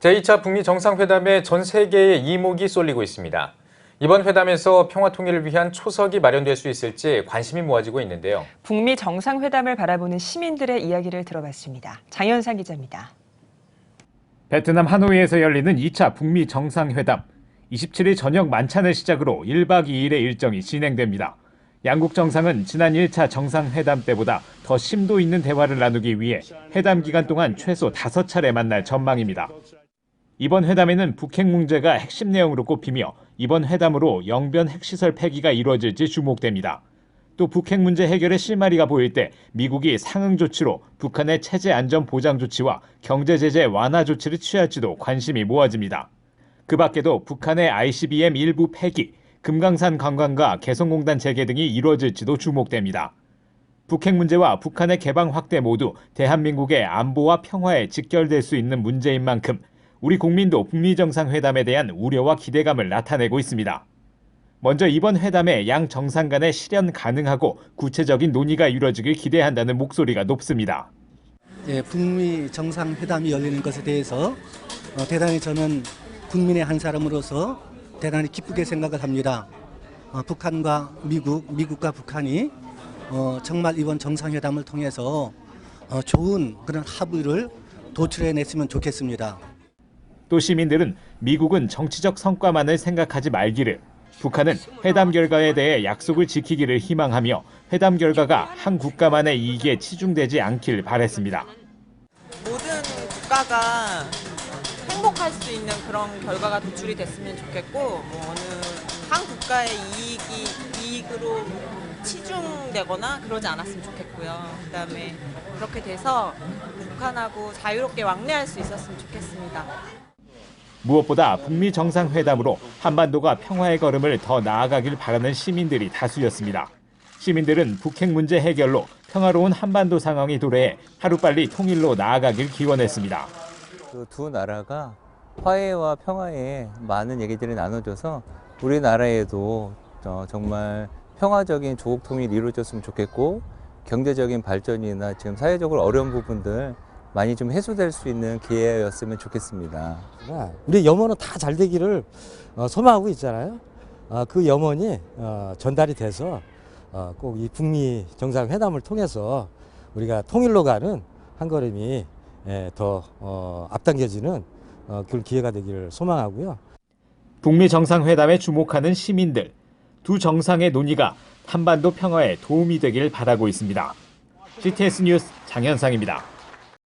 제2차 북미 정상회담에 전 세계의 이목이 쏠리고 있습니다. 이번 회담에서 평화 통일을 위한 초석이 마련될 수 있을지 관심이 모아지고 있는데요. 북미 정상회담을 바라보는 시민들의 이야기를 들어봤습니다. 장현상 기자입니다. 베트남 하노이에서 열리는 2차 북미 정상회담. 27일 저녁 만찬을 시작으로 1박 2일의 일정이 진행됩니다. 양국 정상은 지난 1차 정상회담 때보다 더 심도 있는 대화를 나누기 위해 회담 기간 동안 최소 5차례 만날 전망입니다. 이번 회담에는 북핵 문제가 핵심 내용으로 꼽히며 이번 회담으로 영변 핵시설 폐기가 이루어질지 주목됩니다. 또 북핵 문제 해결에 실마리가 보일 때 미국이 상응 조치로 북한의 체제 안전 보장 조치와 경제 제재 완화 조치를 취할지도 관심이 모아집니다. 그 밖에도 북한의 ICBM 일부 폐기, 금강산 관광과 개성공단 재개 등이 이루어질지도 주목됩니다. 북핵 문제와 북한의 개방 확대 모두 대한민국의 안보와 평화에 직결될 수 있는 문제인 만큼 우리 국민도 북미 정상회담에 대한 우려와 기대감을 나타내고 있습니다. 먼저 이번 회담에 양 정상 간의 실현 가능하고 구체적인 논의가 이루어지길 기대한다는 목소리가 높습니다. 예, 북미 정상회담이 열리는 것에 대해서 어, 대단히 저는 국민의 한 사람으로서 대단히 기쁘게 생각을 합니다. 어, 북한과 미국, 미국과 북한이 어, 정말 이번 정상회담을 통해서 어, 좋은 그런 합의를 도출해냈으면 좋겠습니다. 또 시민들은 미국은 정치적 성과만을 생각하지 말기를, 북한은 회담 결과에 대해 약속을 지키기를 희망하며 회담 결과가 한 국가만의 이익에 치중되지 않길 바랬습니다. 모든 국가가 행복할 수 있는 그런 결과가 도출이 됐으면 좋겠고 뭐 어느 한 국가의 이익이 이익으로 치중되거나 그러지 않았으면 좋겠고요. 그다음에 그렇게 돼서 북한하고 자유롭게 왕래할 수 있었으면 좋겠습니다. 무엇보다 북미 정상회담으로 한반도가 평화의 걸음을 더 나아가길 바라는 시민들이 다수였습니다. 시민들은 북핵 문제 해결로 평화로운 한반도 상황이 도래해 하루빨리 통일로 나아가길 기원했습니다. 그 두 나라가 화해와 평화에 많은 얘기들이 나눠져서 우리나라에도 어, 정말 평화적인 조국 통일이 이루어졌으면 좋겠고 경제적인 발전이나 지금 사회적으로 어려운 부분들 많이 좀 해소될 수 있는 기회였으면 좋겠습니다. 우리 염원은 다 잘 되기를 어, 소망하고 있잖아요. 어, 그 염원이 어, 전달이 돼서 꼭 이 북미 정상회담을 통해서 우리가 통일로 가는 한 걸음이 예, 더 어, 앞당겨지는 어, 그런 기회가 되기를 소망하고요. 북미 정상회담에 주목하는 시민들, 두 정상의 논의가 한반도 평화에 도움이 되길 바라고 있습니다. CTS 뉴스 장현상입니다.